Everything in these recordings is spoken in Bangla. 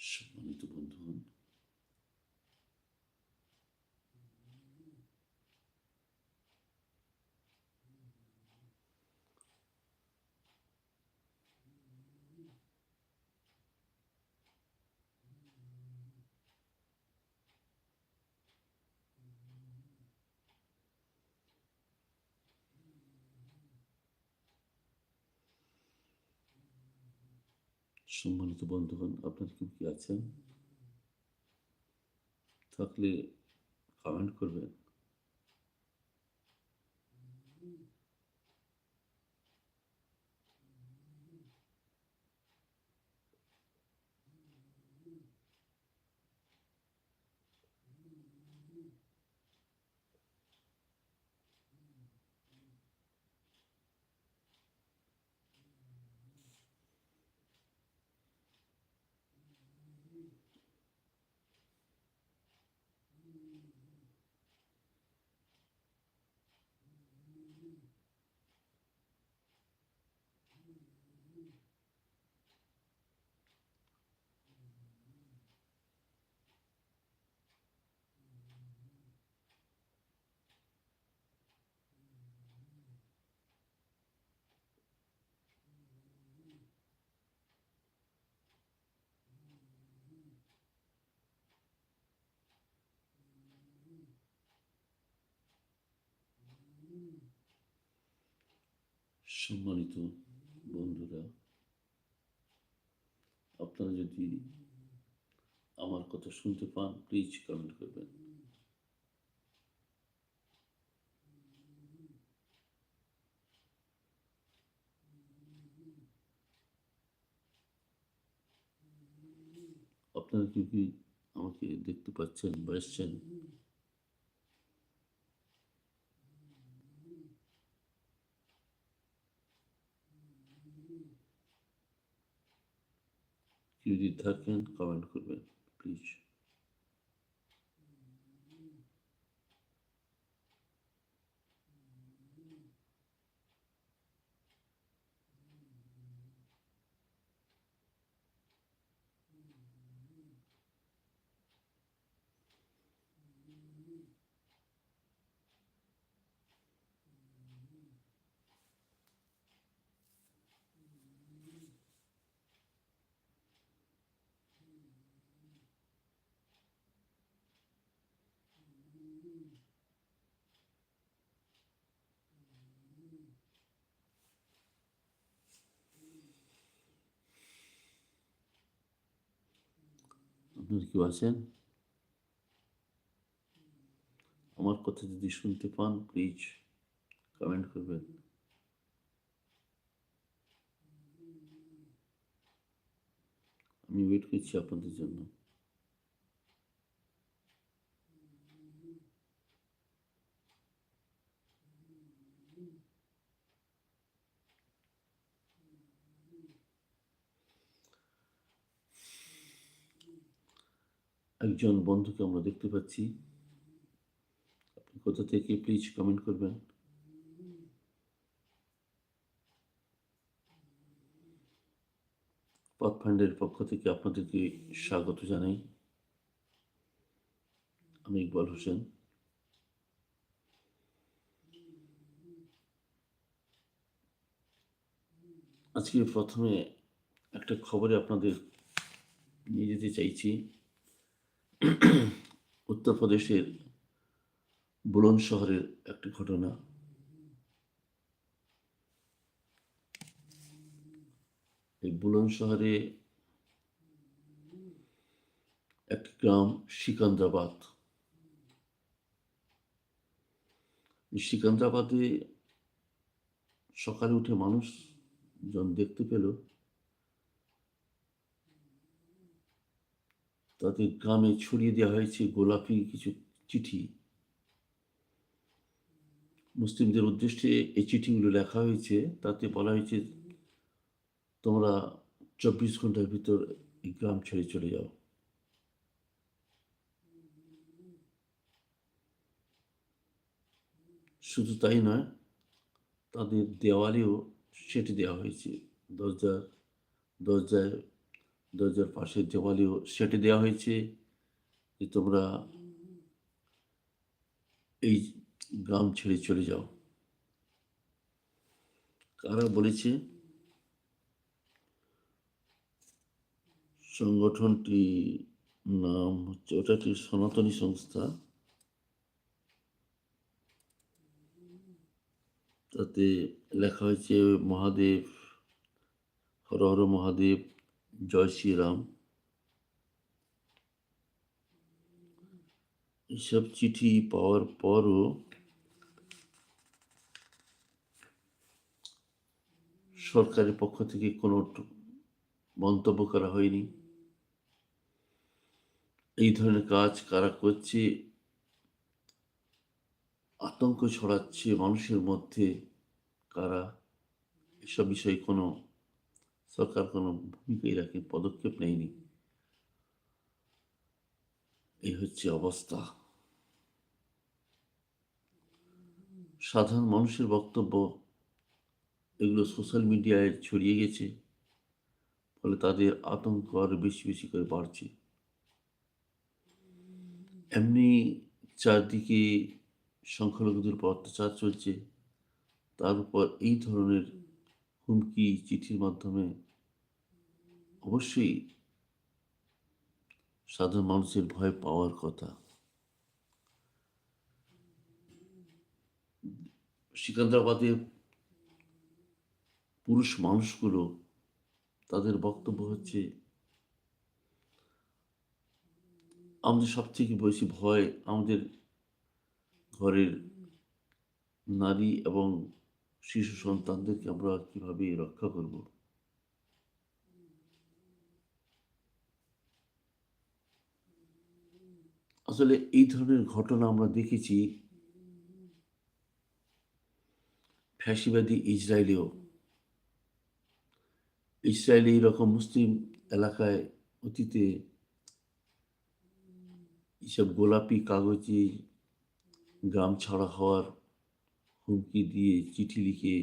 সম্মানিত বন্ধুগণ সম্মানিত বন্ধুগণ আপনারা কি আছেন থাকলে কমেন্ট করবেন। সম্মানিত বন্ধুরা, আপনারা যদি আমার কথা শুনতে পান প্লিজ কমেন্ট করবেন। আপনারা কি আমাকে দেখতে পাচ্ছেন বা এসছেন কেউ যদি থাকেন কমেন্ট করবেন প্লিজ আপনারা কেউ আছেন? আমার কথা যদি শুনতে পান প্লিজ কমেন্ট করবেন। আমি ওয়েট করছি আপনাদের জন্য। একজন বন্ধুকে আমরা দেখতে পাচ্ছি। আপনি কোথা থেকে প্লিজ কমেন্ট করবেন। পথ ফান্ডের পক্ষ থেকে আপনাদেরকে স্বাগত জানাই। আমি ইকবাল হোসেন। আজকে প্রথমে একটা খবরে আপনাদের নিয়ে যেতে চাইছি। উত্তরপ্রদেশের বুলন শহরের একটি ঘটনা। এই বুলন শহরে একটি গ্রাম সিকান্দ্রাবাদ। সিকান্দ্রাবাদে সকালে উঠে মানুষ জন দেখতে পেল তাদের গ্রামে ছড়িয়ে দেওয়া হয়েছে গোলাপি কিছু চিঠি। মুসলিমদের উদ্দেশ্যে এই চিঠিগুলো লেখা হয়েছে। তাতে বলা হয়েছে, তোমরা চব্বিশ ঘণ্টার ভিতর এই গ্রাম ছেড়ে চলে যাও। শুধু তাই নয়, তাদের দেওয়ালেও সেটি দেওয়া হয়েছে। দরজার, দরজায় দরজার পাশের দেওয়ালেও সেটে দেওয়া হয়েছে, যে তোমরা এই গ্রাম ছেড়ে চলে যাও। কারা বলেছে? সংগঠনটি নাম হচ্ছে, ওটা একটি সনাতনী সংস্থা? তাতে লেখা হয়েছে, মহাদেব, হর হর মহাদেব জয় শ্রীরাম। এসব চিঠি পাওয়ার পরও সরকারের পক্ষ থেকে কোনো মন্তব্য করা হয়নি। এই ধরনের কাজ কারা করছে, আতঙ্ক ছড়াচ্ছে মানুষের মধ্যে কারা, এসব বিষয়ে কোনো সরকার কোনো ভূমিকাই রাখে পদক্ষেপ নেয়নি। এই হচ্ছে অবস্থা। সাধারণ মানুষের বক্তব্য, এগুলো সোশ্যাল মিডিয়ায় ছড়িয়ে গেছে, ফলে তাদের আতঙ্ক আরও বেশি বেশি করে বাড়ছে। এমনি চারদিকে সংখ্যালঘুদের উপর অত্যাচার চলছে, তার উপর এই ধরনের হুমকি চিঠির মাধ্যমে? অবশ্যই। সাধারণ মানুষের ভয় পাওয়ার কথা। সিকান্দ্রাবাদের পুরুষ মানুষগুলো তাদের বক্তব্য হচ্ছে, আমাদের সব থেকে বেশি ভয় আমাদের ঘরের নারী এবং শিশু সন্তানদেরকে আমরা কীভাবে রক্ষা করব? আসলে এই ধরনের ঘটনা আমরা দেখেছি ফ্যাসিবাদী ইসরায়েলেও। ইসরায়েলে এইরকম মুসলিম এলাকায় অতীতে এইসব গোলাপি কাগজে গ্রাম ছাড়া হওয়ার হুমকি দিয়ে চিঠি লিখে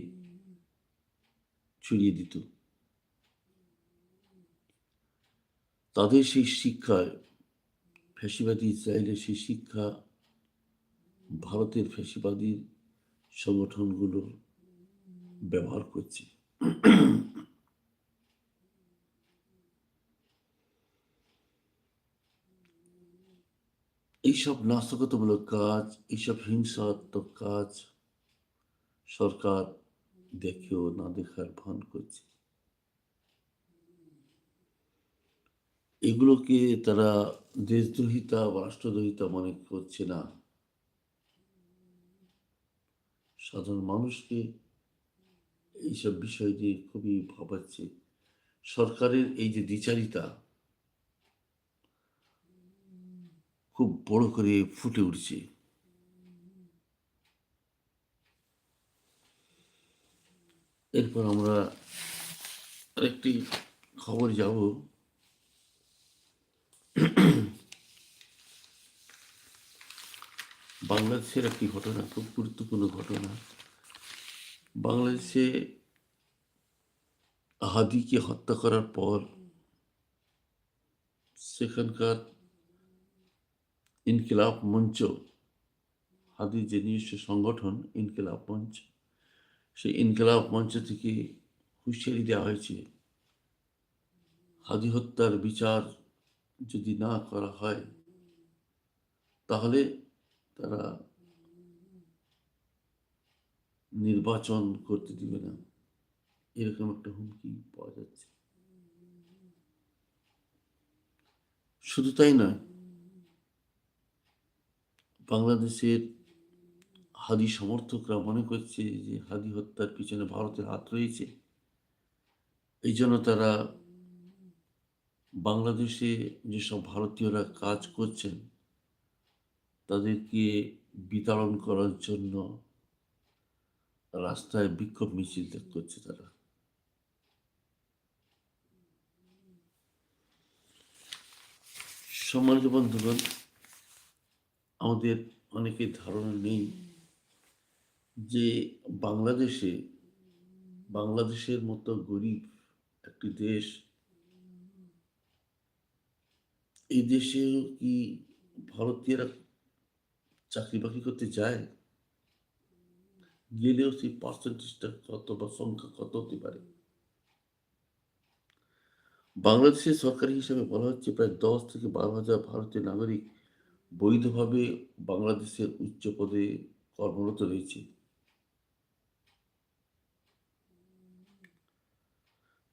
ছড়িয়ে দিত। তাদের সেই শিক্ষায় ফ্যাসিবাদী ইসরায়েলের সেই শিক্ষা, ভারতের ফ্যাসিবাদী সংগঠনগুলো ব্যবহার করছে। এইসব নাশকতামূলক কাজ, এইসব হিংসাত্মক কাজ সরকার দেখেও না দেখার ভান করছে। এগুলোকে তারা দেশদ্রোহিতা বা রাষ্ট্রদ্রোহিতা মনে করছে না। সাধারণ মানুষকে এইসব বিষয় নিয়ে খুবই ভাবাচ্ছে। সরকারের এই যে দ্বিচারিতা খুব বড় করে ফুটে উঠছে। এরপর আমরা আরেকটি খবর যাব। বাংলাদেশের একটি ঘটনা, খুব গুরুত্বপূর্ণ ঘটনা। বাংলাদেশে হাদিকে হত্যা করার পর সেখানকার ইনকিলাব মঞ্চ হাদির যে নিজস্ব সংগঠন, ইনকিলাব মঞ্চ সেই ইনকিলাব মঞ্চ থেকে হুঁশিয়ারি দেওয়া হয়েছে। হাদি হত্যার বিচার যদি না করা হয়, তাহলে তারা নির্বাচন করতে দিবে না। এরকম একটা হুমকি পাওয়া যাচ্ছে। শুধু তাই নয়, বাংলাদেশের হাদি সমর্থকরা মনে করছে যে হাদি হত্যার পিছনে ভারতের হাত রয়েছে। এই জন্য তারা বাংলাদেশে যেসব ভারতীয়রা কাজ করছেন, তাদেরকে বিতাড়ন করার জন্য রাস্তায় বিক্ষোভ মিছিল করছে তারা। সম্মানিত বন্ধুগণ, আমাদের অনেকের ধারণা নেই যে বাংলাদেশে, বাংলাদেশের মতো গরিব একটি দেশ, এই দেশেও কি ভারতীয়রা চাকরি বাকরি করতে যায়? গেলেও সেই পার্সেন্টেজটা কত বা সংখ্যা কত হতে পারে? বাংলাদেশের সরকারি হিসাবে বলা হচ্ছে প্রায় দশ থেকে বারো হাজার ভারতীয় নাগরিক বৈধভাবে বাংলাদেশের উচ্চ পদে কর্মরত রয়েছে।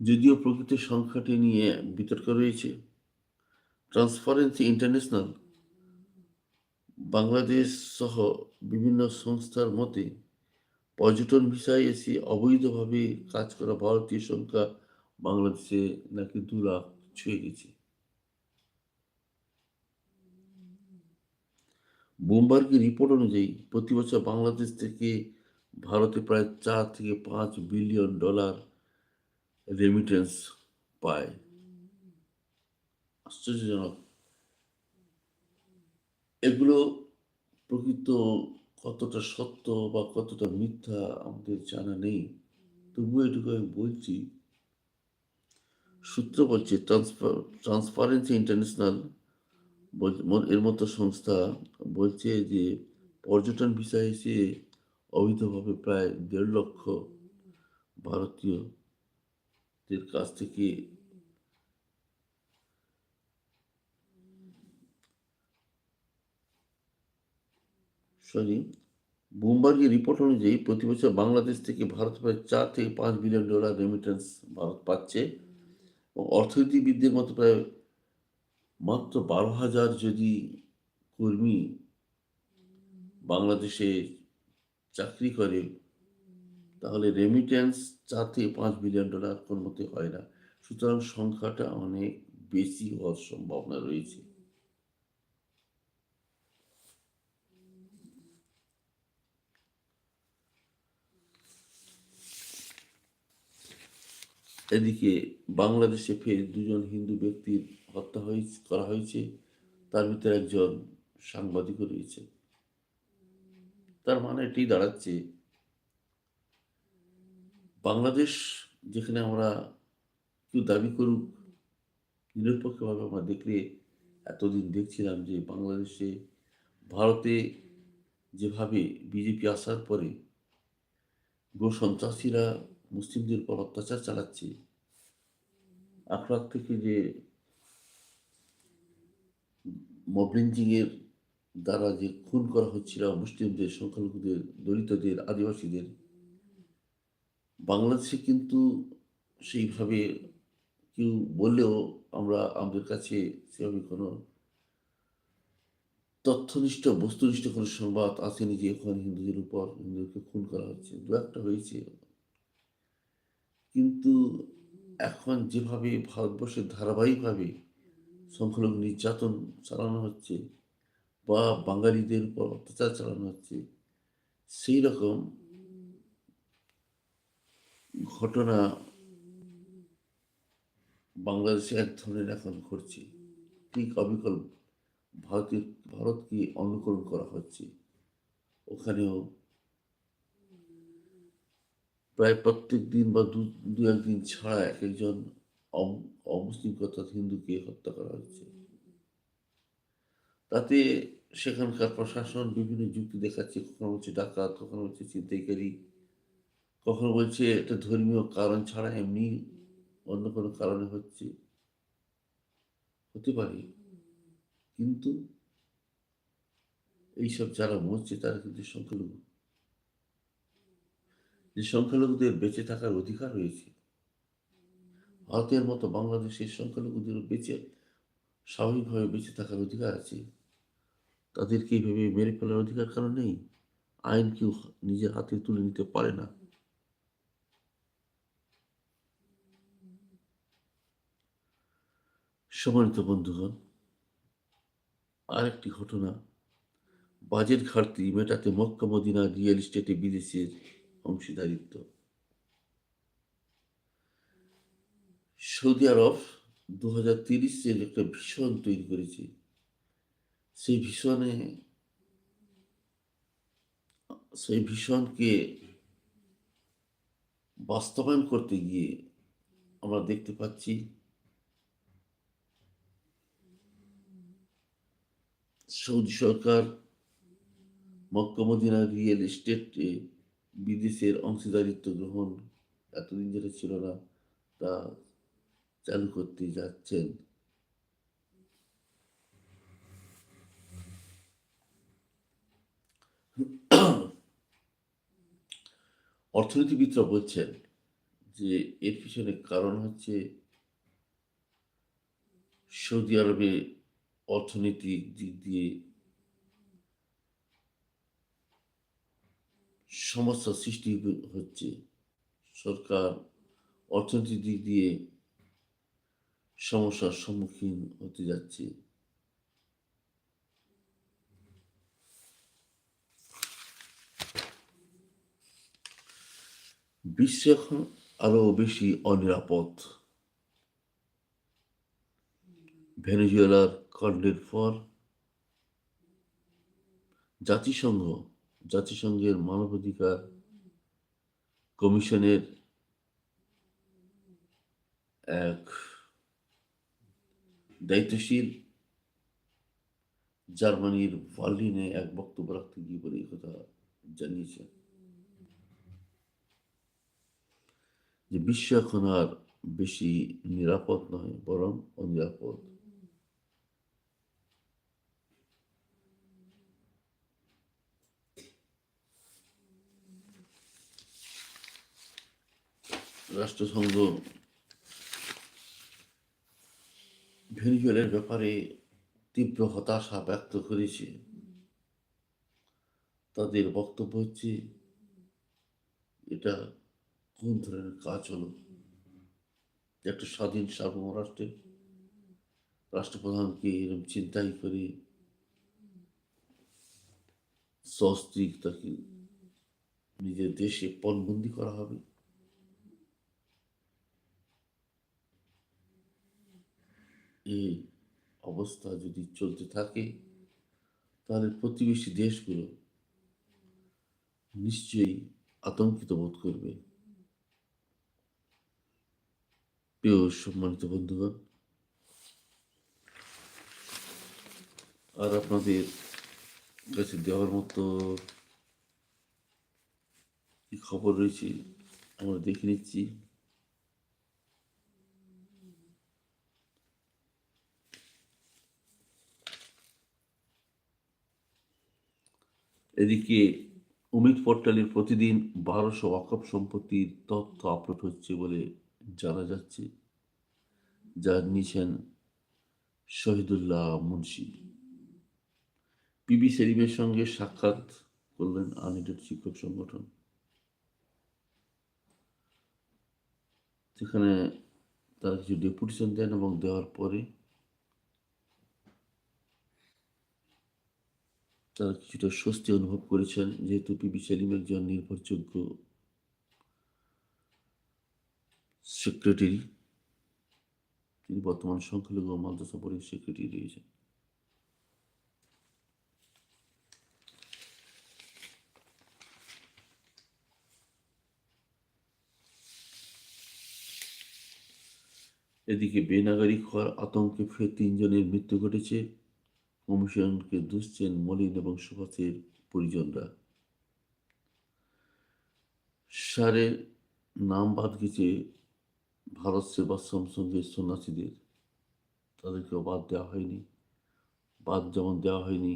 যদিও প্রকৃত সংখ্যাটি নিয়ে বিতর্ক রয়েছে ট্রান্সপারেন্সি ইন্টারন্যাশনাল বাংলাদেশ সহ বিভিন্ন সংস্থার মতে, পর্যটন ভিসায় এসে অবৈধভাবে কাজ করা ভারতীয় সংখ্যা বাংলাদেশে নাকি দু লাখ ছুঁয়ে গেছে। বুমবার্গের রিপোর্ট অনুযায়ী, প্রতি বছর বাংলাদেশ থেকে ভারতে প্রায় চার থেকে পাঁচ বিলিয়ন ডলার রেমিটেন্স পায় আশ্চর্যজনক এগুলো প্রকৃত কতটা সত্য বা কতটা মিথ্যা আমাদের জানা নেই। তবুও এটুকু আমি বলছি, সূত্র বলছে ট্রান্সপারেন্সি ইন্টারন্যাশনাল এর মতো সংস্থা বলছে যে পর্যটন ভিসা এসে অবৈধভাবে প্রায় দেড় লক্ষ ভারতীয়দের কাছ থেকে সরি বুমবার্গের রিপোর্ট অনুযায়ী প্রতি বছর বাংলাদেশ থেকে ভারত প্রায় চার থেকে পাঁচ বিলিয়ন ডলার রেমিটেন্স ভারত পাচ্ছে এবং অর্থনীতিবিদদের মতো প্রায় মাত্র বারো হাজার যদি কর্মী বাংলাদেশে চাকরি করে তাহলে রেমিটেন্স চার থেকে পাঁচ বিলিয়ন ডলার কোন মতে হয় না। সুতরাং সংখ্যাটা অনেক বেশি হওয়ার সম্ভাবনা রয়েছে। এদিকে বাংলাদেশে ফের দুজন হিন্দু ব্যক্তির হত্যা হয়েছে, করা হয়েছে। তার ভিতরে একজন সাংবাদিকও রয়েছে। তার মানে এটি দাঁড়াচ্ছে বাংলাদেশ যেখানে আমরা কেউ দাবি করুক, নিরপেক্ষভাবে আমরা দেখলে এতদিন দেখছিলাম যে বাংলাদেশে ভারতে যেভাবে বিজেপি আসার পরে গো সন্ত্রাসীরা মুসলিমদের উপর অত্যাচার চালাচ্ছে আখড়াক থেকে যে মবলিঞ্জিংয়ের দ্বারা যে খুন করা হচ্ছিল মুসলিমদের, সংখ্যালঘুদের, দলিতদের, আদিবাসীদের বাংলাদেশে কিন্তু সেইভাবে কেউ বললেও আমরা আমাদের কাছে সেভাবে কোনো তথ্যনিষ্ঠ, বস্তুনিষ্ঠ কোনো সংবাদ আসেনি যে ওখানে হিন্দুদের উপর হিন্দুদেরকে খুন করা হচ্ছে। দু একটা হয়েছে। কিন্তু এখন যেভাবে ভারতবর্ষের ধারাবাহিকভাবে সংখ্যালঘু নির্যাতন চালানো হচ্ছে বা বাঙালিদের উপর অত্যাচার চালানো হচ্ছে সেই রকম ঘটনা বাংলাদেশে এক ধরনের এখন ঘটছে। ঠিক অবিকল ভারতের ভারতকে অনুকরণ করা হচ্ছে? ওখানেও প্রায় প্রত্যেক দিন বা দু দু একদিন ছাড়া এক একজন অমুসলিম হিন্দুকে হত্যা করা হচ্ছে। তাতে সেখানকার প্রশাসন বিভিন্ন যুক্তি দেখাচ্ছে, কখনো হচ্ছে ডাকাত, কখনো হচ্ছে ছিনতাইকারী। কখনো বলছে, এটা ধর্মীয় কারণ ছাড়া এমনি অন্য কোনো কারণে হচ্ছে। হতে পারে। কিন্তু এইসব যারা মরছে, তারা কিন্তু সংখ্যালঘু। যে সংখ্যালঘুদের বেঁচে থাকার অধিকার রয়েছে, ভারতের মতো বাংলাদেশের সংখ্যালঘুদের বেঁচে, স্বাভাবিকভাবে বেঁচে থাকার অধিকার আছে। তাদেরকে এইভাবে মেরে ফেলার অধিকার কারণ নেই। আইন কেউ নিজের হাতে তুলে নিতে পারে না। সম্মানিত বন্ধুগণ, আরেকটি ঘটনা। বাজেট ঘাটতি মেটাতে মক্কা, মদিনা, রিয়েল এস্টেটে বিদেশের অংশীদারিত্ব। সৌদি আরব দু হাজার তিরিশের একটা ভীষণ তৈরি করেছে। সেই ভীষণে, সেই ভীষণকে বাস্তবায়ন করতে গিয়ে আমরা দেখতে পাচ্ছি সৌদি সরকার মক্কা রিয়েল এস্টেটে বিদেশের অংশীদারিত্ব গ্রহণ এতদিন যেটা ছিল না, তা চালু করতে যাচ্ছেন। অর্থনীতিবিদরা বলছেন যে এর পিছনে কারণ হচ্ছে সৌদি আরবে অর্থনৈতিক দিক দিয়ে সমস্যা সৃষ্টি হচ্ছে। সরকার অর্থনৈতিক দিক দিয়ে সমস্যার সম্মুখীন হতে যাচ্ছে। বিশ্ব এখন আরও বেশি অনিরাপদ। ভেনেজুয়েলার কাণ্ডের পর জাতিসংঘ, জাতিসংঘের মানবাধিকার কমিশনের এক দায়িত্বশীল জার্মানির বার্লিনে এক বক্তব্য রাখতে গিয়ে বলে এই কথা জানিয়েছেন। যে বিশ্ব এখন আর বেশি নিরাপদ নয়, বরং অনিরাপদ। রাষ্ট্রসংঘ ভেনিজুয়েলের ব্যাপারে তীব্র হতাশা ব্যক্ত করেছে। তাদের বক্তব্য হচ্ছে, এটা কোন ধরনের কাজ হলো? একটা স্বাধীন সার্বভৌম রাষ্ট্রের রাষ্ট্রপ্রধানকে এরকম চিন্তাই করে সস্ত্রীক তাকে নিজের দেশে পণবন্দি করা হবে? এই অবস্থা যদি চলতে থাকে, তাহলে প্রতিবেশী দেশগুলো নিশ্চয়ই আতঙ্কিত বোধ করবে। প্রিয় সম্মানিত বন্ধুগণ, আর আপনাদের কাছে দেওয়ার মতো কি খবর রয়েছে আমরা দেখে নিচ্ছি। এদিকে অমিত পোর্টালের প্রতিদিন বারোশো ওয়াকফ সম্পত্তির তথ্য আপলোড হচ্ছে বলে জানা যাচ্ছে, যা নিয়েছেন শহীদুল্লাহ মুন্সি। পিবি সেলিমের সঙ্গে সাক্ষাৎ করলেন আনএডেড শিক্ষক সংগঠন। সেখানে তারা কিছু ডেপুটেশন দেন এবং দেওয়ার পরে তারা কিছুটা স্বস্তি অনুভব করেছেন যেহেতু পিবি সেলিম একজন নির্ভরযোগ্য সেক্রেটারি তিনি বর্তমান সংখ্যালঘু মাদ্রাসা বোর্ডের সেক্রেটারি রয়েছেন। এদিকে বেনাগারিক হওয়ার আতঙ্কে ফের তিনজনের মৃত্যু ঘটেছে। কমিশনকে দুষছেন মলিন এবং সুভাষের পরিজনরা। সারের নাম বাদ গেছে ভারত সেবাশ্রম সঙ্গের সন্ন্যাসীদের। তাদেরকেও বাদ দেওয়া হয়নি, বাদ যেমন দেওয়া হয়নি।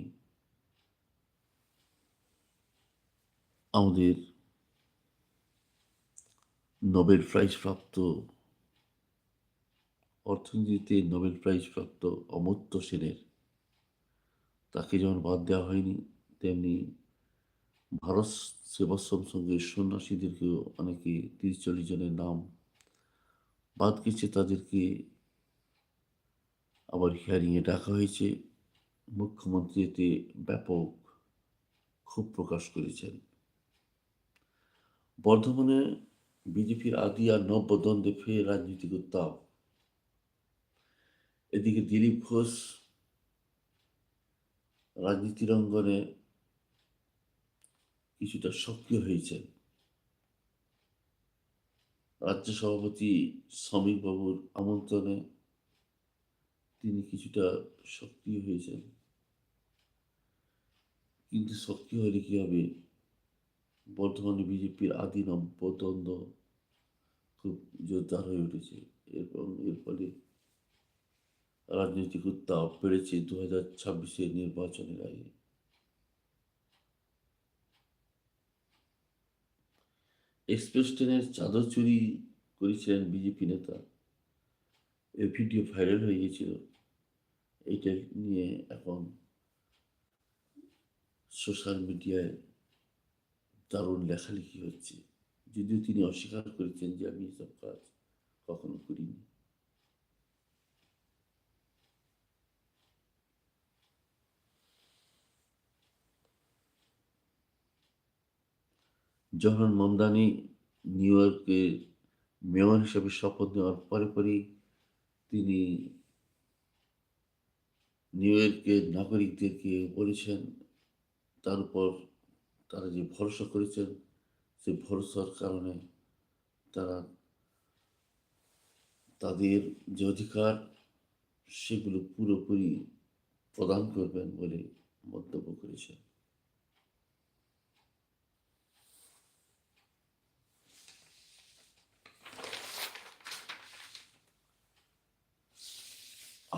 আমাদের নোবেল প্রাইজ প্রাপ্ত অর্থনীতিতে নোবেল প্রাইজ প্রাপ্ত অমর্ত্য সেনের তাকে যেমন বাদ দেওয়া হয়নি, তেমনি ভারত সেবাশ্রম সঙ্গে সন্ন্যাসীদেরকেও অনেকে তিরিশ চল্লিশ জনের নাম বাদ গেছে, তাদেরকে আবার হিয়ারিংয়ে ডাকা হয়েছে। মুখ্যমন্ত্রী এতে ব্যাপক ক্ষোভ প্রকাশ করেছেন। বর্ধমানে বিজেপির আদি আর নব্য দ্বন্দ্বে ফের রাজনৈতিক উত্তাপ। এদিকে দিলীপ ঘোষ রাজনীতির অঙ্গনে কিছুটা সক্রিয় হয়েছেন রাজ্য সভাপতি বাবুর আমন্ত্রণে তিনি কিছুটা সক্রিয় হয়েছেন। কিন্তু সক্রিয় হলে কি হবে? বর্তমানে বিজেপির আদি নব্য দ্বন্দ্ব খুব জোরদার হয়ে উঠেছে। এবং এর ফলে রাজনৈতিক উত্তাপ বেড়েছে দু হাজার ছাব্বিশের নির্বাচনের আগে। এক্সপ্রেস ট্রেনের চাদর চুরি করেছিলেন বিজেপি নেতা। এই ভিডিও ভাইরাল হয়ে গিয়েছিল। এইটা নিয়ে এখন সোশ্যাল মিডিয়ায় দারুণ লেখালেখি হচ্ছে। যদিও তিনি অস্বীকার করেছেন যে আমি এসব কাজ কখনো করিনি। জহরান মামদানি নিউ ইয়র্কে মেয়র হিসেবে শপথ নেওয়ার পরে পরেই তিনি নিউ ইয়র্কের নাগরিকদেরকে বলেছেন, তার উপর তারা যে ভরসা করেছেন সেই ভরসার কারণে তারা তাদের যে অধিকার, সেগুলো পুরোপুরি প্রদান করবেন বলে মন্তব্য করেছেন।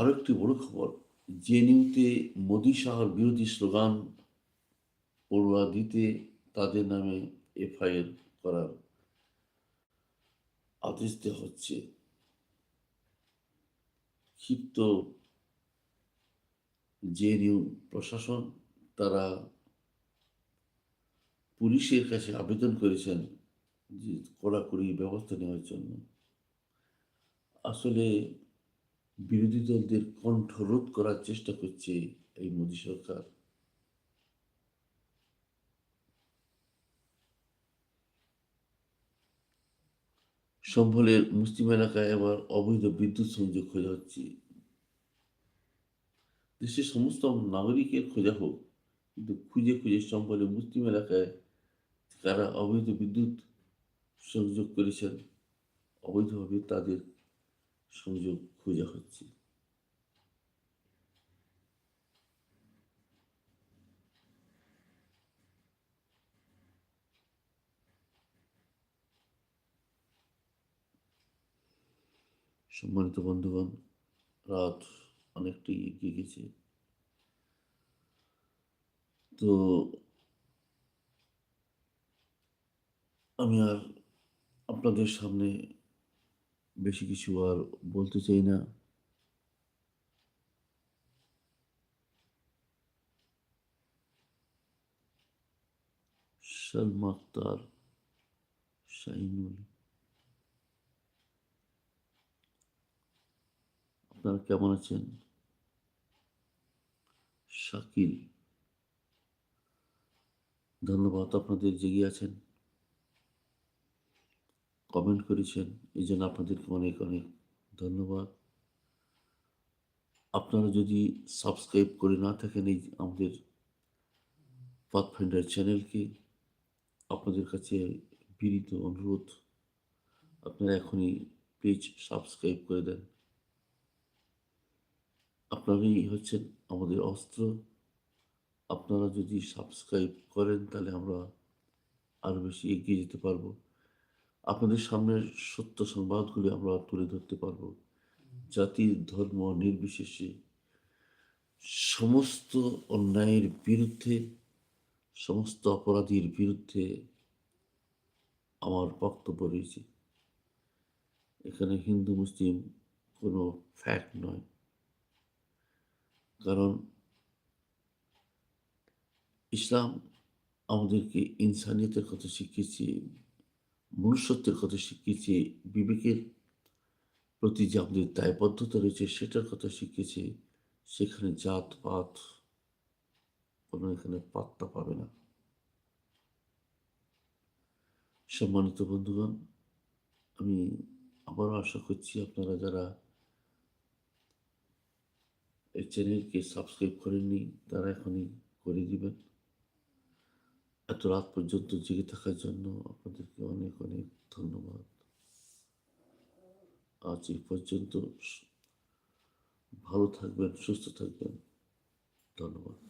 আরও একটি বড় খবর জেএনইউতে মোদী শাহর বিরোধী স্লোগান পড়ুয়া দিতে তাদের নামে এফআইআর করার আদেশ দেওয়া হচ্ছে। ক্ষিপ্ত জেএনইউ প্রশাসন, তারা পুলিশের কাছে আবেদন করেছেন যে কড়াকড়ি ব্যবস্থা নেওয়ার জন্য। আসলে বিরোধী দলদের কণ্ঠরোধ করার চেষ্টা করছে এই মোদী সরকার। সম্ভলের মুসলিম এলাকায় আবার অবৈধ বিদ্যুৎ সংযোগ খোঁজা হচ্ছে। দেশের সমস্ত নাগরিকের খোঁজা হোক, কিন্তু খুঁজে খুঁজে সম্ভলে মুসলিম এলাকায় কারা অবৈধ বিদ্যুৎ সংযোগ করেছেন, অবৈধভাবে তাদের সংযোগ খুঁজে হচ্ছে। সম্মানিত বন্ধুগণ রাত অনেকটাই এগিয়ে গেছে। তো আমি আর আপনাদের সামনে বেশি কিছু আর বলতে চাই না। সালমা আক্তার শাহিনুল। আপনারা কেমন আছেন? শাকিল। ধন্যবাদ আপনাদের জেগে আছেন। কমেন্ট করেছেন। এই জন্য আপনাদেরকে অনেক অনেক ধন্যবাদ। আপনারা যদি সাবস্ক্রাইব করে না থাকেন এই আমাদের পাথফাইন্ডার চ্যানেলকে, আপনাদের কাছে বিনীত অনুরোধ, আপনারা এখনই পেজ সাবস্ক্রাইব করে দেন। আপনারাই হচ্ছেন আমাদের অস্ত্র। আপনারা যদি সাবস্ক্রাইব করেন তাহলে আমরা আরও বেশি এগিয়ে যেতে পারব। আপনাদের সামনের সত্য সংবাদগুলি আমরা তুলে ধরতে পারব। জাতি ধর্ম নির্বিশেষে সমস্ত অন্যায়ের বিরুদ্ধে সমস্ত অপরাধীর বিরুদ্ধে আমার বক্তব্য রয়েছে। এখানে হিন্দু মুসলিম কোনো ফ্যাক্ট নয়। কারণ ইসলাম আমাদেরকে ইনসানিয়তের কথা শিখিয়েছে মনুষ্যত্বের কথা শিখিয়েছে বিবেকের প্রতি যে আমাদের দায়বদ্ধতা রয়েছে, সেটার কথা শিখিয়েছে, সেখানে জাত পাত কোনো এখানে পাত্তা পাবে না। সম্মানিত বন্ধুগণ, আমি আবারও আশা করছি আপনারা যারা এই চ্যানেলকে সাবস্ক্রাইব করেননি, তারা এখনই করে দিবেন। এত রাত পর্যন্ত জেগে থাকার জন্য আপনাদেরকে অনেক অনেক ধন্যবাদ। আজ এই পর্যন্ত ভালো থাকবেন, সুস্থ থাকবেন। ধন্যবাদ।